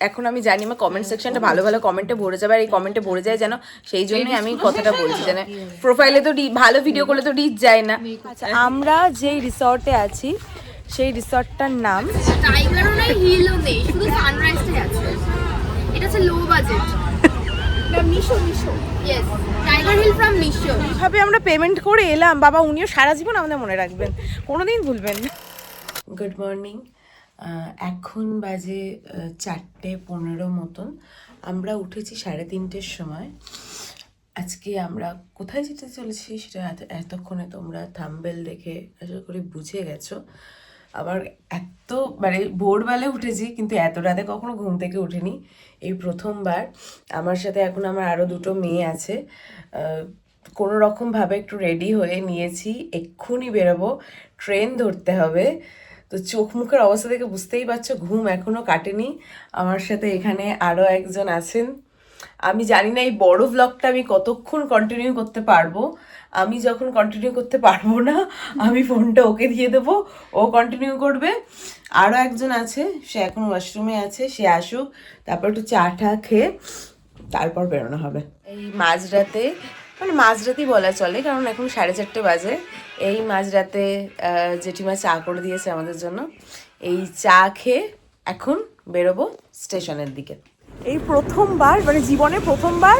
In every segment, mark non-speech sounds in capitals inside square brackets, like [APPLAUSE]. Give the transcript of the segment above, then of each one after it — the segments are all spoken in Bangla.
এখন আমি জানি আমার কমেন্ট সেকশনটা ভালো ভালো কমেন্টে ভরে যাবে আর এই কমেন্টে ভরে যায় যেন সেই জন্যই আমি কথাটা বলছি যেন প্রোফাইলে তো রি- ভালো ভিডিও করলে তো রিচ যায় না। আচ্ছা আমরা যেই রিসর্টে আছি সেই রিসর্টটার নাম টাইগারও নেই হিলও নেই শুধু সানরাইজটাই আছে। এটা হচ্ছে লো বাজেট না মিশো মিশো ইয়েস টাইগার হিল ফ্রম মিশো ভাবে আমরা পেমেন্ট করে এলাম। বাবা উনিও সারা জীবন আমাদের মনে রাখবেন। কোনোদিন ভুলবেন না। গুড মর্নিং এখন বাজে চারটে পনেরো মতন। আমরা উঠেছি সাড়ে তিনটের সময়। আজকে আমরা কোথায় যেতে চলেছি সেটা এত- এতক্ষণে তোমরা থাম্বেল দেখে আশা করি বুঝে গেছো। আবার এত মানে ভোরবেলা উঠেছি, কিন্তু এত রাতে কখনো ঘুম থেকে উঠিনি। এই প্রথমবার। আমার সাথে এখন আমার আরও দুটো মেয়ে আছে। কোনো রকমভাবে একটু রেডি হয়ে নিয়েছি। এক্ষুনি বেরোবো। ট্রেন ধরতে হবে। তো চোখ মুখের অবস্থা থেকে বুঝতেই পারছ, ঘুম এখনও কাটেনি। আমার সাথে এখানে আরও একজন আছেন। আমি জানি না এই বড় ব্লগটা আমি কতক্ষণ কন্টিনিউ করতে পারব। আমি যখন কন্টিনিউ করতে পারব না, আমি ফোনটা ওকে দিয়ে দেবো। ও কন্টিনিউ করবে। আরও একজন আছে, সে এখন ওয়াশরুমে আছে, সে আসুক। তারপর একটু চা টা খেয়ে তারপর বেরোনো হবে। এই মাঝরাতে মানে মাঝরাতেই বলা চলে, কারণ এখন সাড়ে চারটে বাজে। এই মাঝরাতে জেঠিমা চা করে দিয়েছে আমাদের জন্য। এই চা খেয়ে এখন বেরোবো স্টেশনের দিকে। এই প্রথমবার মানে জীবনে প্রথমবার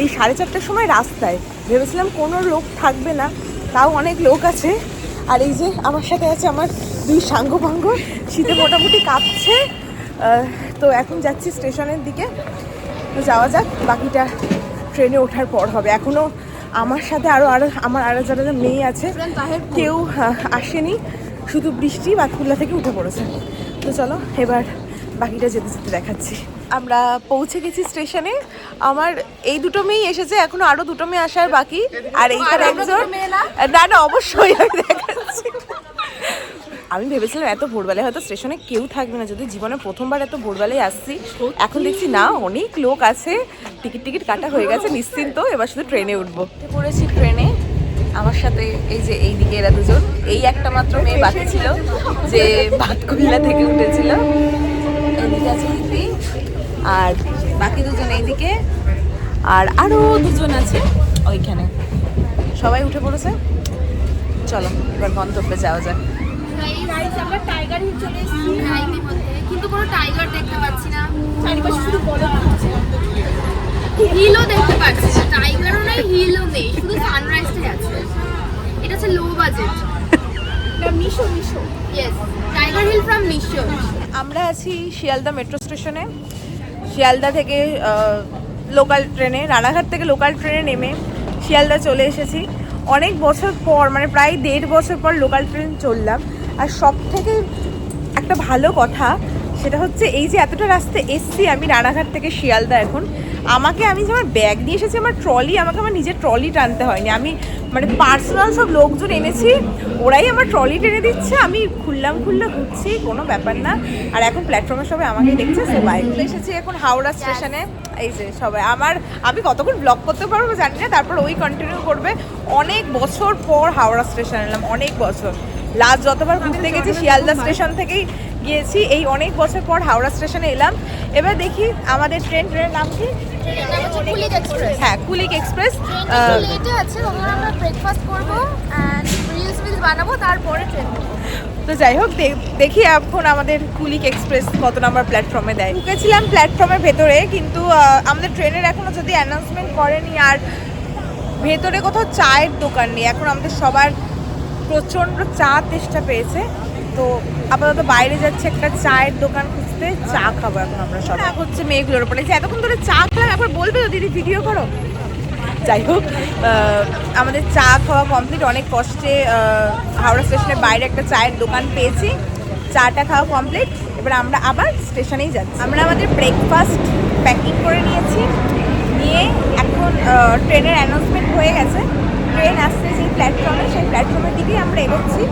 এই সাড়ে চারটার সময় রাস্তায়। ভেবেছিলাম কোনো লোক থাকবে না, তাও অনেক লোক আছে। আর এই যে আমার সাথে আছে আমার দুই সাঙ্গপাঙ্গ শীতে মোটামুটি কাঁপছে। তো এখন যাচ্ছি স্টেশনের দিকে। তো যাওয়া যাক, বাকিটা ট্রেনে ওঠার পর হবে। এখনও আমার সাথে আরও আরও আমার আরও যারা মেয়ে আছে কেউ আসেনি। শুধু বৃষ্টি বাতকুল্লা থেকে উঠে পড়েছে। তো চলো এবার বাকিটা যেতে যেতে দেখাচ্ছি। আমরা পৌঁছে গেছি স্টেশনে। আমার এই দুটো মেয়ে এসেছে এখনও আরও দুটো মেয়ে আসার বাকি। আর এইখানে একজন না? না অবশ্যই দেখাচ্ছি। আমি ভেবেছিলাম এত ভোরবেলায় হয়তো স্টেশনে কেউ থাকবে না যদি জীবনে প্রথমবার এত ভোরবেলায় আসছি। এখন দেখছি না অনেক লোক আছে। টিকিট টিকিট কাটা হয়ে গেছে নিশ্চিন্ত। এবার শুধু ট্রেনে উঠবো। পড়েছি ট্রেনে। আমার সাথে এই যে এই দিকে এরা দুজন এই একটা মাত্র মেয়ে বাকি ছিল যে ভাতকুল্লা থেকে উঠেছিল। এইদিকে আছে দিদি আর বাকি দুজন এইদিকে আর আরও দুজন আছে ওইখানে। সবাই উঠে পড়েছে। চলো এবার গন্তব্যে যাওয়া যাক। আমরা টাইগার হিল চলে এসেছি। হাইওয়ে মধ্যে কিন্তু কোনো টাইগার দেখতে পাচ্ছি না। চারিপাশে শুধু বরফ আছে। হিলও দেখতে পাচ্ছি না। টাইগারও নেই হিলও নেই। শুধু সানরাইজটাই আছে। এটা হচ্ছে low budget Meesho Meesho. Yes Tiger Hill from Meesho আমরা আছি শিয়ালদা মেট্রো স্টেশনে শিয়ালদা থেকে লোকাল ট্রেনে রানাঘাট থেকে লোকাল ট্রেনে নেমে শিয়ালদা চলে এসেছি। অনেক বছর পর মানে প্রায় দেড় বছর পর লোকাল ট্রেন চললাম। আর সব থেকে একটা ভালো কথা, সেটা হচ্ছে এই যে এতটা রাস্তা এসছি আমি রানাঘাট থেকে শিয়ালদা এখন, আমাকে আমি যে আমার ব্যাগ নিয়ে এসেছি, আমার ট্রলি, আমাকে আমার নিজের ট্রলি টানতে হয়নি। আমি মানে পার্সোনাল সব লোকজন এনেছি, ওরাই আমার ট্রলি টেনে দিচ্ছে, আমি খুললাম খুললে ঘুরছি, কোনো ব্যাপার না। আর এখন প্ল্যাটফর্মে সবাই আমাকে দেখছে সবাই এসেছি এখন হাওড়া স্টেশনে। এই যে সবাই, আমার, আমি কতক্ষণ ব্লগ করতে পারব জানি না, তারপর ওই কন্টিনিউ করবে। অনেক বছর পর হাওড়া স্টেশন এলাম, অনেক বছর। লাস্ট যতবার ঘুরতে গেছি শিয়ালদা স্টেশন থেকেই গিয়েছি। এই অনেক বছর পর হাওড়া স্টেশনে এলাম। এবার দেখি আমাদের ট্রেন ট্রেনের নাম কি? হ্যাঁ কুলিক এক্সপ্রেস। আমরা ব্রেকফাস্ট করব রিলস বানাবো তারপরে ট্রেন তো যাই হোক দেখি এখন আমাদের কুলিক এক্সপ্রেস কত নাম্বার প্ল্যাটফর্মে দেয়। ঢুকেছিলাম প্ল্যাটফর্মের ভেতরে কিন্তু আমাদের ট্রেনের এখনও যদি অ্যানাউন্সমেন্ট করেনি আর ভেতরে কোথাও চায়ের দোকান নেই এখন আমাদের সবার প্রচণ্ড চা তেষ্টা পেয়েছে। তো আপাতত বাইরে যাচ্ছে একটা চায়ের দোকান খুঁজতে। চা খাব এখন আমরা সব রাগ হচ্ছে মেয়েগুলোর উপরে। যে এতক্ষণ ধরে চা খেলাম একবার বলবে তো দিদি ভিডিও করো। যাই হোক আমাদের চা খাওয়া কমপ্লিট অনেক কষ্টে হাওড়া স্টেশনের বাইরে একটা চায়ের দোকান পেয়েছি। চাটা খাওয়া কমপ্লিট এবার আমরা আবার স্টেশনেই যাচ্ছি। আমরা আমাদের ব্রেকফাস্ট প্যাকিং করে নিয়েছি। নিয়ে এখন ট্রেনের অ্যানাউন্সমেন্ট হয়ে গেছে। ট্রেন আসছে সেই প্ল্যাটফর্মে সেই প্ল্যাটফর্মের দিকেই আমরা এগোচ্ছি।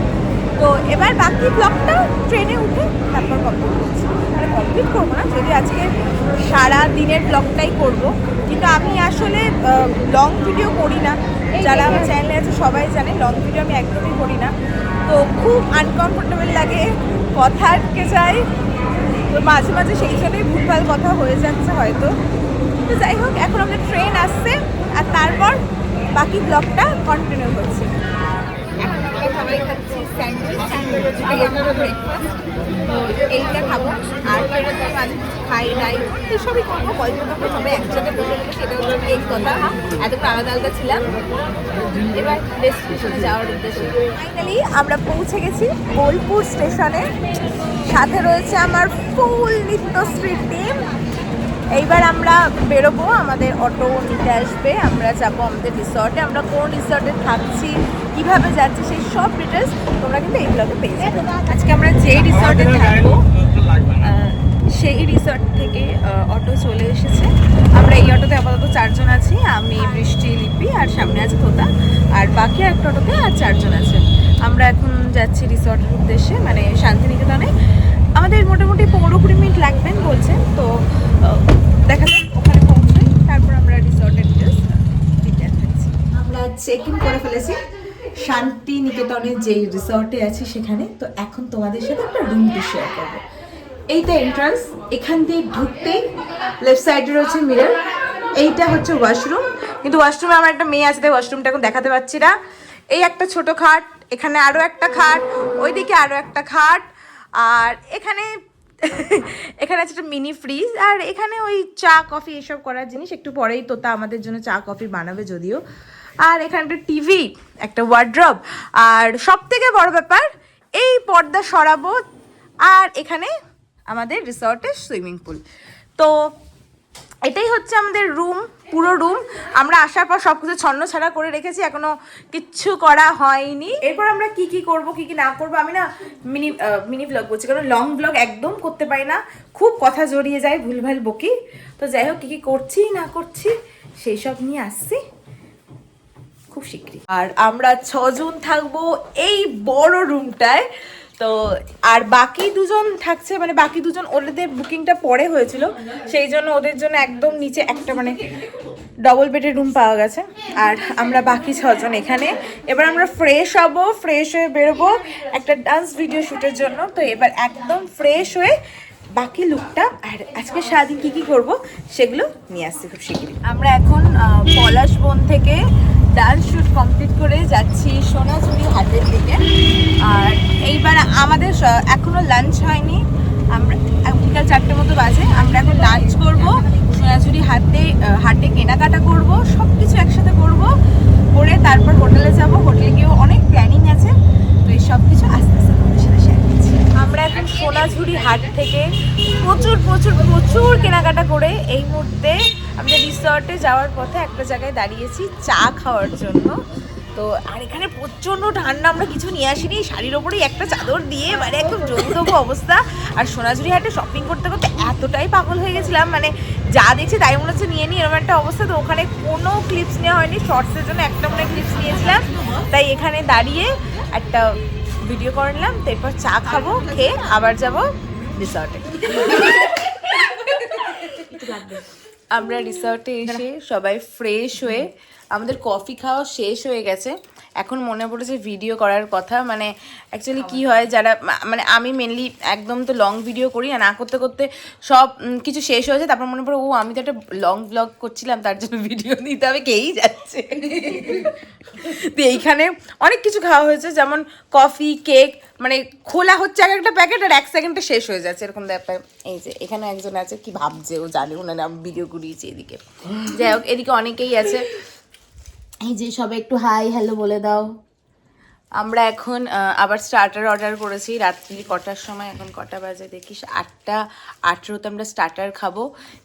তো এবার বাকি ব্লগটা ট্রেনে উঠে তারপর কমপ্লিট করছি। মানে কমপ্লিট করব না যদি আজকে সারা দিনের ব্লগটাই করব। কিন্তু আমি আসলে লং ভিডিও করি না। যারা আমার চ্যানেলে আছে সবাই জানে লং ভিডিও আমি একদমই করি না। তো খুব আনকমফোর্টেবল লাগে কথা আটকে যায়। তো মাঝে মাঝে সেই জন্যই ভুলভাল কথা হয়ে যাচ্ছে হয়তো। তো যাই হোক এখন আমাদের ট্রেন আসছে। আর তারপর বাকি ব্লগটা কন্টিনিউ করছি সবাই খাচ্ছি হচ্ছে এইটা আর সবাই একসাথে সেটা মেন কথা। আলাদা আলাদা ছিলাম। এবার যাওয়ার উদ্দেশ্যে। আমরা পৌঁছে গেছি বোলপুর স্টেশনে। সাথে রয়েছে আমার ফুল নিত্যশ্রীর টিম এইবার আমরা বেরোবো আমাদের অটো নিতে আসবে আমরা যাব আমাদের রিসর্টে আমরা কোন রিসর্টে থাকছি কীভাবে যাচ্ছি সেই সব ডিটেলস তোমরা কিন্তু এই ব্লগে পেয়ে যাবে। আজকে আমরা যে রিসর্টে থাকব সেই রিসর্ট থেকে অটো চলে এসেছে। আমরা এই অটোতে আপাতত চারজন আছি আমি বৃষ্টি লিপি আর সামনে আছে তোতা আর বাকি একটা অটোতে আর চারজন আছে। আমরা এখন যাচ্ছি রিসর্টের উদ্দেশ্যে মানে শান্তিনিকেতনে। আমাদের মোটামুটি পনেরো কুড়ি মিনিট লাগবেন বলছেন তো দেখা যাক ওখানে পৌঁছাই, তারপর আমরা ডিটেলস আমরা চেক ইন করে ফেলেছি। শান্তি নিকেতনের যেই রিসর্টে আছি সেখানে। তো এখন তোমাদের সাথে একটা রুমটি শেয়ার করব। এইটা এন্ট্রান্স এখান দিয়ে ঢুকতেই লেফট সাইডে রয়েছে মিরর এইটা হচ্ছে ওয়াশরুম কিন্তু ওয়াশরুমে আমার একটা মেয়ে আছে, তাই ওয়াশরুমটা এখন দেখাতে পাচ্ছি না। এই একটা ছোট খাট, এখানে আরও একটা খাট, ওইদিকে আরও একটা খাট। আর এখানে এখানে আছে একটা মিনি ফ্রিজ আর এখানে ওই চা কফি এসব করার জিনিস। একটু পরেই তোতা আমাদের জন্য চা কফি বানাবে যদিও। আর এখানে একটা টিভি একটা ওয়ার্ড্রব আর সব থেকে বড় ব্যাপার, এই পর্দা সরাবো, আর এখানে আমাদের রিসর্টের সুইমিং পুল তো এটাই হচ্ছে আমাদের রুম পুরো রুম আমরা আসার পর সব কিছু ছন্ন ছাড়া করে রেখেছি, এখনও কিচ্ছু করা হয়নি। এরপর আমরা কি কি করব, কি কি না করব, আমি না মিনি মিনি ব্লগ বলছি কারণ লং ব্লগ একদম করতে পারি না। খুব কথা জড়িয়ে যায় ভুলভাল বকি। তো যাই হোক, কী কী করছি, না করছি, সেই সব নিয়ে আসছি। খুব শীঘ্রই আর আমরা ছজন থাকব এই বড় রুমটায় তো আর বাকি দুজন থাকছে মানে বাকি দুজন ওদের বুকিংটা পরে হয়েছিল সেই জন্য ওদের জন্য একদম নিচে একটা মানে ডবল বেডের রুম পাওয়া গেছে। আর আমরা বাকি ছজন এখানে। এবার আমরা ফ্রেশ হব ফ্রেশ হয়ে বেরোবো একটা ডান্স ভিডিও শ্যুটের জন্য। তো এবার একদম ফ্রেশ হয়ে বাকি লুকটা আর আজকে সারাদিন কী কী করব সেগুলো নিয়ে আসছি খুব শীঘ্রই আমরা এখন আহ, পলাশ বন থেকে ডান্স শ্যুট কমপ্লিট করে যাচ্ছি সোনাঝুরি হাটের দিকে। আর এইবার আমাদের স- এখনও লাঞ্চ হয়নি। আমরা, বিকাল চারটে মতো বাজে। আমরা এখন লাঞ্চ করব, সোনাঝুরি হাটে হাটে কেনাকাটা করব সব কিছু একসাথে করব। করে তারপর হোটেলে যাব। হোটেলে গিয়েও অনেক প্ল্যানিং আছে। তো এই সব কিছু আস্তে আস্তে তোমাদের সাথে শেয়ার করছি। আমরা এখন সোনাঝুরি হাট থেকে প্রচুর প্রচুর প্রচুর কেনাকাটা করে এই মুহূর্তে আমরা রিসর্টে যাওয়ার পথে একটা জায়গায় দাঁড়িয়েছি, চা খাওয়ার জন্য। তো, আর এখানে প্রচণ্ড ঠান্ডা, আমরা কিছু নিয়ে আসিনি। শাড়ির ওপরেই একটা চাদর দিয়ে মানে একদম জমদম অবস্থা। আর সোনাঝুরি হাটে শপিং করতে করতে এতটাই পাগল হয়ে গেছিলাম মানে যা দেখছি তাই মনে হচ্ছে নিয়ে নিই এরকম একটা অবস্থা। তো ওখানে কোনো ক্লিপস নেওয়া হয়নি শর্টসের জন্য একটা মনে ক্লিপস নিয়েছিলাম। তাই এখানে দাঁড়িয়ে একটা ভিডিও করে নিলাম, তারপর চা খাব, খেয়ে আবার যাব রিসর্টে আমরা রিসর্টে এসে সবাই ফ্রেশ হয়ে আমাদের কফি খাওয়া শেষ হয়ে গেছে। এখন মনে পড়েছে ভিডিও করার কথা। মানে অ্যাকচুয়ালি কি হয়, যারা মানে আমি মেনলি একদম তো লং ভিডিও করি না করতে করতে সব কিছু শেষ হয়ে যায়, তারপর মনে পড়ে, ও, আমি তো একটা লং ব্লগ করছিলাম, তার জন্য ভিডিও দিতে হবে কেই যাচ্ছে? তো এইখানে অনেক কিছু খাওয়া হয়েছে, যেমন কফি কেক মানে খোলা হচ্ছে এক একটা প্যাকেট আর এক সেকেন্ডে শেষ হয়ে যাচ্ছে, এরকম ব্যাপার। এই যে, এখানে একজন আছে, কি ভাবছে, ও জানে ওনারা আমি ভিডিও করিয়েছি এদিকে। যাই হোক, এদিকে অনেকেই আছে। এই যে সবাই একটু হাই, হ্যালো বলে দাও। আমরা এখন আবার স্টার্টার অর্ডার করেছি। রাত্রি কটার সময়, এখন কটা বাজে দেখিস? আটটা, আঠেরোতে আমরা স্টার্টার খাব।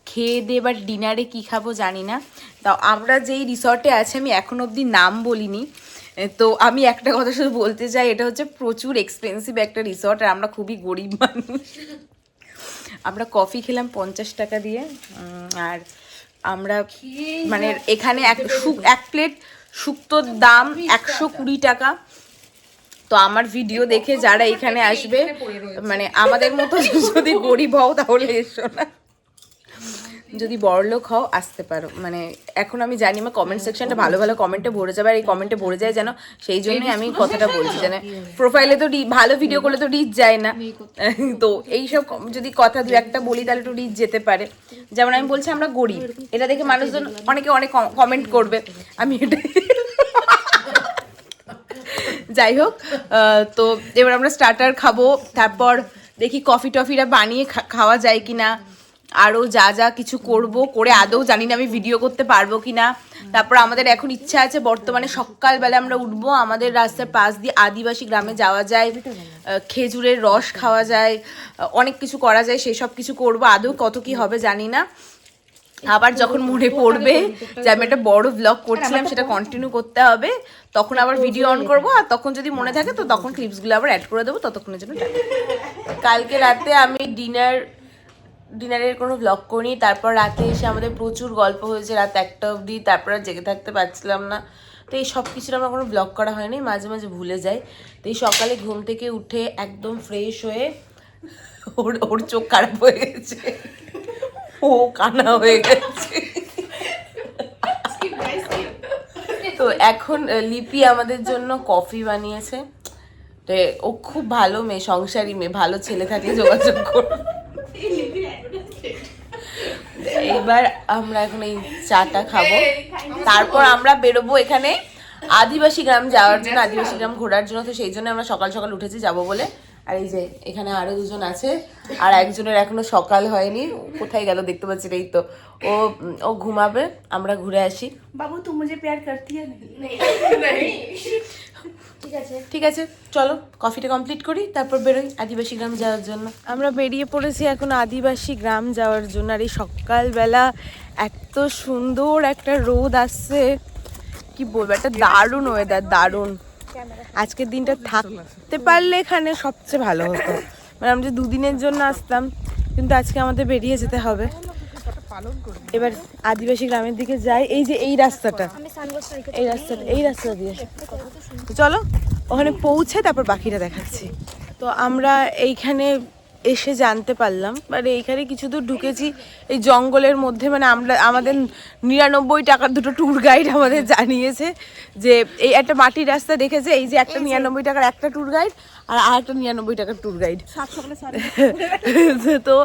খেয়ে দিয়ে এবার ডিনারে কী খাব জানি না। তাও আমরা যেই রিসর্টে আছি, আমি এখন অবধি নাম বলিনি। তো আমি একটা কথা শুধু বলতে চাই, এটা হচ্ছে প্রচুর এক্সপেন্সিভ একটা রিসর্ট আর আমরা খুবই গরিব মানুষ। আমরা কফি খেলাম পঞ্চাশ টাকা দিয়ে। আর আমরা মানে এখানে এক এক প্লেট শুক্তোর দাম একশো কুড়ি টাকা। তো আমার ভিডিও দেখে যারা এখানে আসবে মানে আমাদের মতো [LAUGHS] যদি গরিব হও তাহলে এসো না। যদি বড়লোক হও আসতে পারো। মানে এখন আমি জানি আমার কমেন্ট সেকশনটা ভালো ভালো কমেন্টে ভরে যাবে আর এই কমেন্টে ভরে যায় যেন সেই জন্যই আমি কথাটা [LAUGHS] বলছি যেন প্রোফাইলে তো ভালো ভিডিও করলে তো রিচ যায় না। [LAUGHS] তো এইসব যদি কথা দু একটা বলি তাহলে একটু রিচ যেতে পারে। যেমন আমি বলছি আমরা গরিব। এটা দেখে মানুষজন অনেকে অনেক কমেন্ট করবে। আমি এটা [LAUGHS] যাই হোক তো এবার আমরা স্টার্টার খাব। তারপর দেখি কফি টফিটা বানিয়ে খাওয়া যায় কিনা। আরও যা যা কিছু করব, করে আদৌ জানি না আমি ভিডিও করতে পারব কি না তারপর আমাদের এখন ইচ্ছা আছে, বর্তমানে সকালবেলা আমরা উঠবো, আমাদের রাস্তার পাশ দিয়ে আদিবাসী গ্রামে যাওয়া যায় খেজুরের রস খাওয়া যায় অনেক কিছু করা যায়, সেই সব কিছু করব। আদৌ কত কি হবে জানি না। আবার যখন মনে পড়বে যে আমি একটা বড় ব্লগ করছিলাম, সেটা কন্টিনিউ করতে হবে, তখন আবার ভিডিও অন করব। আর তখন যদি মনে থাকে, তো তখন ক্লিপসগুলো আবার অ্যাড করে দেবো, ততক্ষণের জন্য কালকে রাতে আমি ডিনার ডিনারের কোনো ব্লগ করিনি, তারপর রাতে এসে আমাদের প্রচুর গল্প হয়েছে, রাত একটা অবধি, তারপর আর জেগে থাকতে পারছিলাম না। তো এই সব কিছুর আমার কোনো ব্লগ করা হয়নি, মাঝে মাঝে ভুলে যাই। তো এই সকালে ঘুম থেকে উঠে একদম ফ্রেশ হয়ে ওর ওর চোখ খারাপ হয়ে গেছে। ও কানা হয়ে গেছে। তো এখন লিপি আমাদের জন্য কফি বানিয়েছে। তো ও খুব ভালো মেয়ে, সংসারী মেয়ে, ভালো ছেলে থাকলে যোগাযোগ করো এইবার আমরা এখন এই চাটা খাব। তারপর আমরা বেরোবো এখানে আদিবাসী গ্রাম যাওয়ার জন্য আদিবাসী গ্রাম ঘোরার জন্য। তো সেই জন্য আমরা সকাল সকাল উঠেছি যাব বলে। আর এই যে এখানে আরও দুজন আছে আর একজনের এখনও সকাল হয়নি। কোথায় গেল দেখতে পাচ্ছি এই তো। ও ও ঘুমাবে আমরা ঘুরে আসি। বাবু তুমি মুঝে প্যার করতি ঠিক আছে ঠিক আছে চলো কফিটা কমপ্লিট করি তারপর বেরোই আদিবাসী গ্রাম যাওয়ার জন্য। আমরা বেরিয়ে পড়েছি এখন আদিবাসী গ্রাম যাওয়ার জন্য আর এই সকালবেলা এত সুন্দর একটা রোদ আসছে। কি বলব একটা দারুণ ওয়েদার দারুণ। আজকের দিনটা থাকতে পারলে এখানে সবচেয়ে ভালো হতো। মানে আমরা যে দুদিনের জন্য আসতাম, কিন্তু আজকে আমাদের বেরিয়ে যেতে হবে। এবার আদিবাসী গ্রামের দিকে যাই। এই যে এই রাস্তাটা এই রাস্তাটা, এই রাস্তা দিয়ে। চলো, ওখানে পৌঁছে তারপর বাকিটা দেখাচ্ছি। তো আমরা এইখানে এসে জানতে পারলাম। মানে এইখানে কিছু দূর ঢুকেছি এই জঙ্গলের মধ্যে। মানে আমরা আমাদের নিরানব্বই টাকার দুটো ট্যুর গাইড আমাদের জানিয়েছে যে এই একটা মাটির রাস্তা দেখেছে এই যে একটা নিরানব্বই টাকার একটা ট্যুর গাইড আর আর একটা নিরানব্বই টাকার ট্যুর গাইড [LAUGHS] তো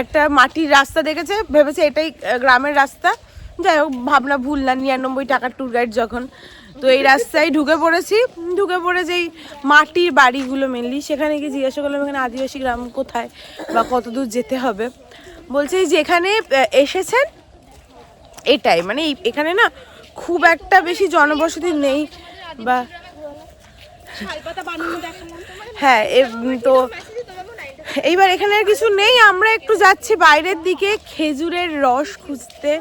একটা মাটির রাস্তা দেখেছে ভেবেছে এটাই গ্রামের রাস্তা। যাই হোক ভাবনা ভুল না নিরানব্বই টাকার ট্যুর গাইড যখন তো এই রাস্তায় ঢুকে পড়েছি। ঢুকে পড়ে যেই মাটির বাড়িগুলো মেনলি সেখানে গিয়ে জিজ্ঞাসা করলাম, এখানে আদিবাসী গ্রাম কোথায় বা কত দূর যেতে হবে? বলছে, এই যে এসেছেন? এটাই মানে এখানে না খুব একটা বেশি জনবসতি নেই বা হ্যাঁ তো এইবার এখানে আর কিছু নেই। আমরা একটু যাচ্ছি বাইরের দিকে, খেজুরের রস খুঁজতে।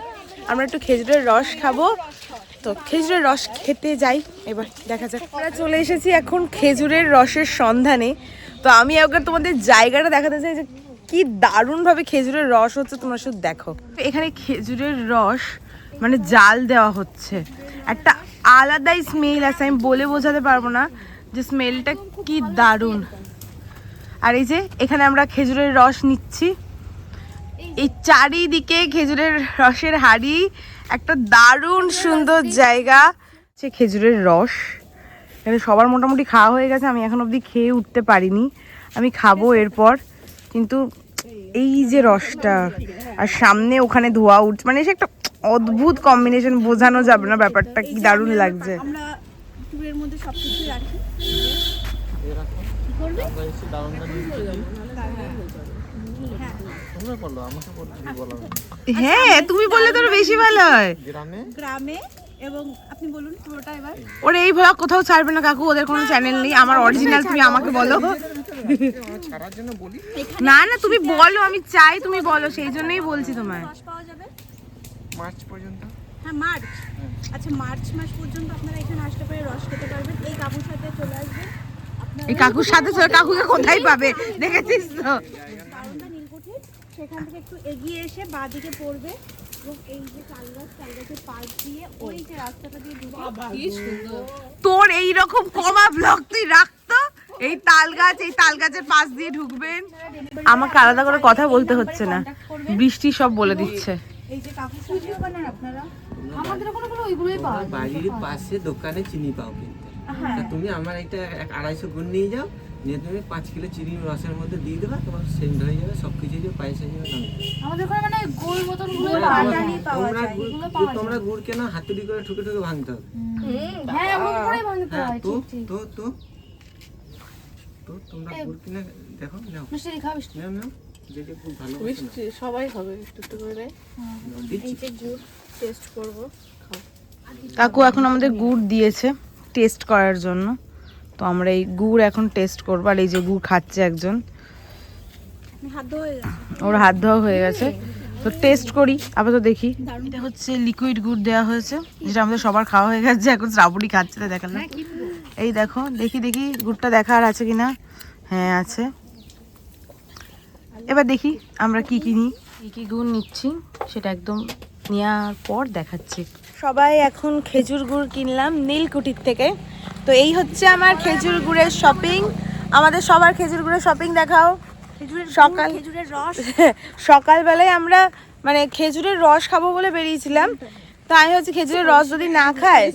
আমরা একটু খেজুরের রস খাব। তো খেজুরের রস খেতে যাই। এবার দেখা যাক। আমরা চলে এসেছি এখন খেজুরের রসের সন্ধানে। তো আমি একবার তোমাদের জায়গাটা দেখাতে চাই যে কি দারুণভাবে খেজুরের রস হচ্ছে, তোমরা শুধু দেখো। এখানে খেজুরের রস মানে জাল দেওয়া হচ্ছে। একটা আলাদাই স্মেল আছে, আমি বলে বোঝাতে পারব না যে স্মেলটা কি দারুণ। আর এই যে, এখানে আমরা খেজুরের রস নিচ্ছি। এই চারিদিকে খেজুরের রসের হাড়ি একটা দারুণ সুন্দর জায়গা সে খেজুরের রস। এখানে সবার মোটামুটি খাওয়া হয়ে গেছে আমি এখন অবধি খেয়ে উঠতে পারিনি। আমি খাব এরপর কিন্তু এই যে রসটা আর সামনে ওখানে ধোয়া উঠছে মানে সে একটা অদ্ভুত কম্বিনেশন বোঝানো যাবে না ব্যাপারটা কি দারুণ লাগছে। আমরা হ্যাঁ তুমি বললে তো বেশি ভালো হয়। গ্রামে? এবং আপনি বলুন পুরোটা এবার। ওরা এই ভ্লগ কোথাও ছাড়বে না কাকু ওদের কোনো চ্যানেল নেই আমার অরিজিনাল তুমি আমাকে বলো। না না তুমি বলো আমি চাই তুমি বলো সেই জন্যই বলছি তোমায়। পাওয়া যাবে? মার্চ পর্যন্ত? হ্যাঁ মার্চ। আচ্ছা মার্চ মাস পর্যন্ত আপনারা এখানে আসতে পারে রস খেতে পারবেন। এই কাকুর সাথে চলে আসবেন এই কাকুর সাথে কাকুকে কোথায় পাবে? দেখেছিস তো? সেখান থেকে একটু এগিয়ে এসে বাঁদিকে পড়বে এবং এই যে চাল গাছ চাল গাছের পাশ দিয়ে ওই যে রাস্তাটা দিয়ে ঢুকে তোর এই রকম কমা ব্লগ তুই রাখতো এই তাল গাছ এই তাল গাছের পাশ দিয়ে ঢুকবেন। আমাকে আলাদা করে কথা বলতে হচ্ছে না। বৃষ্টি সব বলে দিচ্ছে। এই যে কাকু সুজিও বানান আপনারা। আমাদের ওখানে কোনো ওইগুলোই পাওয়া বাড়ির পাশে দোকানে চিনি পাও কিন্তু। হ্যাঁ। তুমি আমার একটা এক আড়াইশো গুণ নিয়ে যাও। নিয়ে তুমি পাঁচ কিলো চিনি রসের মধ্যে দিয়ে দেবা তোমার সেন্ড হয়ে যাবে সব কিছু যে পায়েস হয়ে যাবে আমাদের ওখানে মানে গোল বোতলগুলো তোমরা- পাওয়া যায় তোমরা গুড়- এগুলো গুড়- পাওয়া তোমরা গুড় কেন হাতুড়ি করে ঠুকে ঠুকে ভাঙতে হবে। হ্যাঁ এমন করেই ভাঙতে হ্যাঁ হয় তো ঠিক ঠিক। তো তো তো তোমরা গুড় কিনে দেখো নাও। মিষ্টি খাও মিষ্টি। নাও নাও যেটা খুব ভালো সবাই হবে একটু একটু করে। দিচ্ছি টেস্ট করব কাকু এখন আমাদের গুড় দিয়েছে টেস্ট করার জন্য। তো আমরা এই গুড় এখন টেস্ট করব আর এই যে গুড় খাচ্ছে একজন। হয়ে ওর হাত ধোয়া হয়ে গেছে। তো টেস্ট করি আপাতত দেখি। এটা হচ্ছে লিকুইড গুড় দেওয়া হয়েছে যেটা আমাদের সবার খাওয়া হয়ে গেছে এখন শ্রাবণী খাচ্ছে তাই দেখালাম এই দেখো দেখি দেখি গুড়টা দেখার আছে কিনা। হ্যাঁ আছে। এবার দেখি আমরা কি কিনি। কি কি গুড় নিচ্ছি সেটা একদম নেওয়ার পর দেখাচ্ছি সবাই এখন খেজুর গুড় কিনলাম নীলকুঠির থেকে। তো এই হচ্ছে আমার খেজুর গুড়ের শপিং আমাদের সবার খেজুর গুড়ের শপিং দেখাও। সকাল খেজুরের রস। [LAUGHS] সকালবেলায় আমরা মানে খেজুরের রস খাব বলে বেরিয়েছিলাম। তো আমি হচ্ছে খেজুরের রস যদি না খায়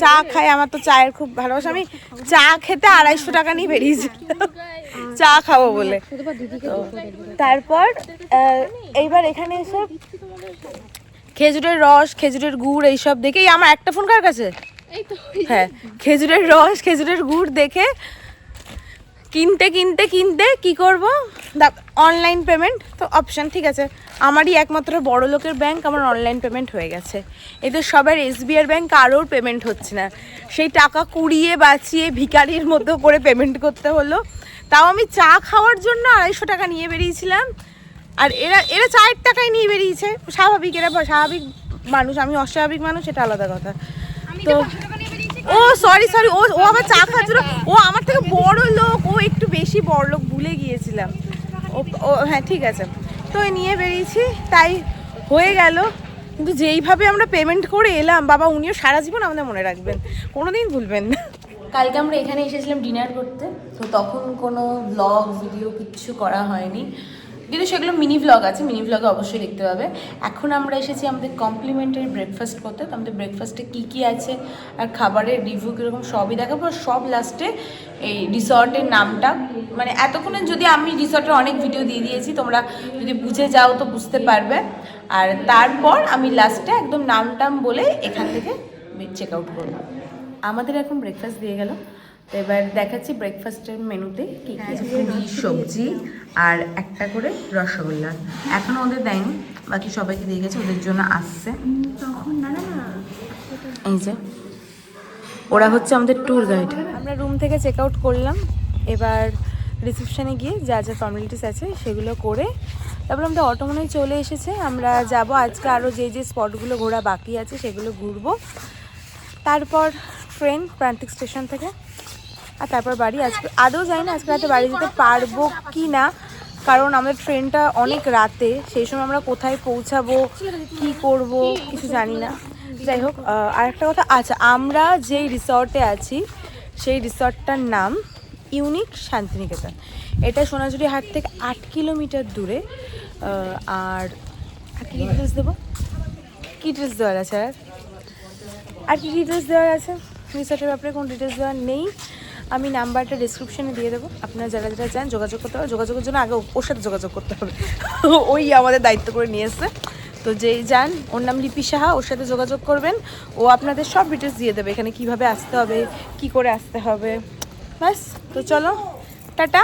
চা খাই আমার তো চায়ের খুব ভালোবাসা। আমি চা খেতে আড়াইশো টাকা নিয়ে বেরিয়েছিলাম। চা খাব বলে। তারপর এইবার এখানে এসে খেজুরের রস খেজুরের গুড় এইসব দেখে এই আমার একটা ফোন কার কাছে? হ্যাঁ খেজুরের রস খেজুরের গুড় দেখে কিনতে কিনতে কিনতে কি করব? অনলাইন পেমেন্ট তো অপশান ঠিক আছে। আমারই একমাত্র বড় লোকের ব্যাংক আমার অনলাইন পেমেন্ট হয়ে গেছে। এতে সবার এসবিআর ব্যাংক কারোর পেমেন্ট হচ্ছে না। সেই টাকা কুড়িয়ে বাঁচিয়ে ভিকারির মতো করে পেমেন্ট করতে হলো। তাও আমি চা খাওয়ার জন্য আড়াইশো টাকা নিয়ে বেরিয়েছিলাম। আর এরা এরা চায়ের টাকায় নিয়ে বেরিয়েছে। স্বাভাবিক এরা স্বাভাবিক মানুষ আমি অস্বাভাবিক মানুষ এটা আলাদা কথা। তো ও সরি সরি ও ও আবার চা খাচ্ছিল ও আমার থেকে বড় লোক ও একটু বেশি বড় লোক ভুলে গিয়েছিলাম। ও ও হ্যাঁ ঠিক আছে। তো এই নিয়ে বেরিয়েছি তাই হয়ে গেল। কিন্তু যেইভাবে আমরা পেমেন্ট করে এলাম বাবা উনিও সারা জীবন আমাদের মনে রাখবেন। কোনো দিন ভুলবেন না। কালকে আমরা এখানে এসেছিলাম ডিনার করতে তো তখন কোনো ব্লগ ভিডিও কিচ্ছু করা হয়নি। কিন্তু সেগুলো মিনি ভ্লগ আছে মিনি ভ্লগে অবশ্যই দেখতে পাবে। এখন আমরা এসেছি আমাদের কমপ্লিমেন্টারি ব্রেকফাস্ট করতে তো আমাদের ব্রেকফাস্টে কী কী আছে, আর খাবারের রিভিউ কীরকম, সবই দেখাবো। আর সব লাস্টে এই রিসর্টের নামটা। মানে এতক্ষণে যদি আমি রিসর্টের অনেক ভিডিও দিয়ে দিয়েছি, তোমরা যদি বুঝে যাও তো বুঝতে পারবে। আর তারপর আমি লাস্টে একদম নাম টাম বলে এখান থেকে চেক আউট করব আমাদের এখন ব্রেকফাস্ট দিয়ে গেল। তো এবার দেখাচ্ছি ব্রেকফাস্টের মেনুতে কি কি আছে। পুরি সবজি আর একটা করে রসগোল্লা। এখনও ওদের দেয়নি বাকি সবাইকে দিয়ে গেছে ওদের জন্য আসছে। তখন না না না। এই যে ওরা হচ্ছে আমাদের ট্যুর গাইড আমরা রুম থেকে চেক আউট করলাম এবার রিসেপশনে গিয়ে যা যা ফর্মালিটিস আছে সেগুলো করে তারপর আমাদের অটো মনে চলে এসেছে আমরা যাব আজকে আরও যে যে স্পটগুলো ঘোরা বাকি আছে সেগুলো ঘুরবো। তারপর ট্রেন প্রান্তিক স্টেশন থেকে। আর তারপর বাড়ি আজকে আদৌ জানি না আজকে রাতে বাড়ি যেতে পারব কি না কারণ আমাদের ট্রেনটা অনেক রাতে, সেই সময় আমরা কোথায় পৌঁছাবো, কি করব, কিছু জানি না। যাই হোক আর একটা কথা আচ্ছা আমরা যেই রিসর্টে আছি, সেই রিসর্টটার নাম ইউনিক শান্তিনিকেতন। এটা সোনাঝুরি হাট থেকে আট কিলোমিটার দূরে আর কি ডিটেলস দেবো? কী ডিটেলস দেওয়ার আছে আর? আর কি ডিটেলস দেওয়ার আছে? রিসর্টের ব্যাপারে কোনো ডিটেলস দেওয়ার নেই। আমি নাম্বারটা ডিসক্রিপশনে দিয়ে দেবো। আপনারা যারা যারা চান যোগাযোগ করতে হবে যোগাযোগের জন্য আগে ওর সাথে যোগাযোগ করতে হবে। [LAUGHS] ওই আমাদের দায়িত্ব করে নিয়ে তো যেই যান, ওর নাম লিপি সাহা, ওর সাথে যোগাযোগ করবেন। ও আপনাদের সব ডিটেলস দিয়ে দেবে। এখানে কীভাবে আসতে হবে, কি করে আসতে হবে। ব্যাস, তো চলো। টাটা।